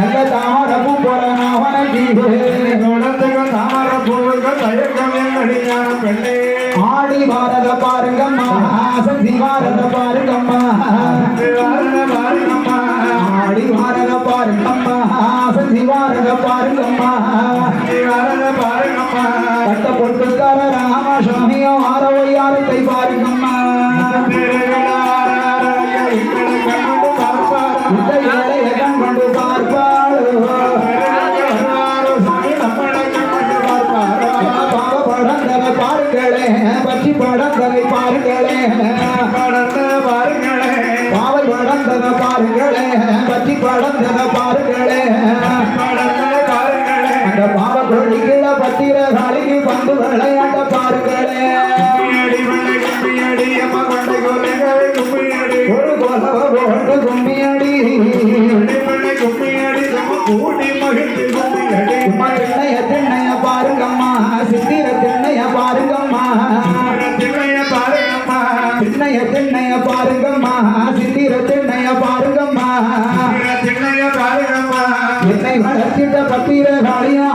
நல்ல தாமரப்பு போலனாவன குணத்துக்கு தாமர பூவுக்கு தயக்கம் என்னடியான பெண்ணே ஆடி பாரத பாருங்கம்மா சக்தி பாரத கட்ட பொட்டுக்கார ராமசாமியோ ஆரவையாரத்தை பாருங்கம்மா. பாருங்களே பச்சி படங்களை பாருங்களே. பாவை படந்தத பாருங்களே பச்சி படந்தத பாருங்களே. அந்த பாவ கொடிகள பத்திர காலிக்கு பந்து விளையாட்ட பாருங்களே. ஒரு கொலவ போட்டு கும்மியடி. உம்மா திண்ணைய திண்ணைய திண்ணைய பாருங்கம்மா. சித்திர திண்ணைய பாருங்கம்மா. திண்ணைய பாருங்கம்மா. என்னை வளர்த்திட்ட பத்திர காளியா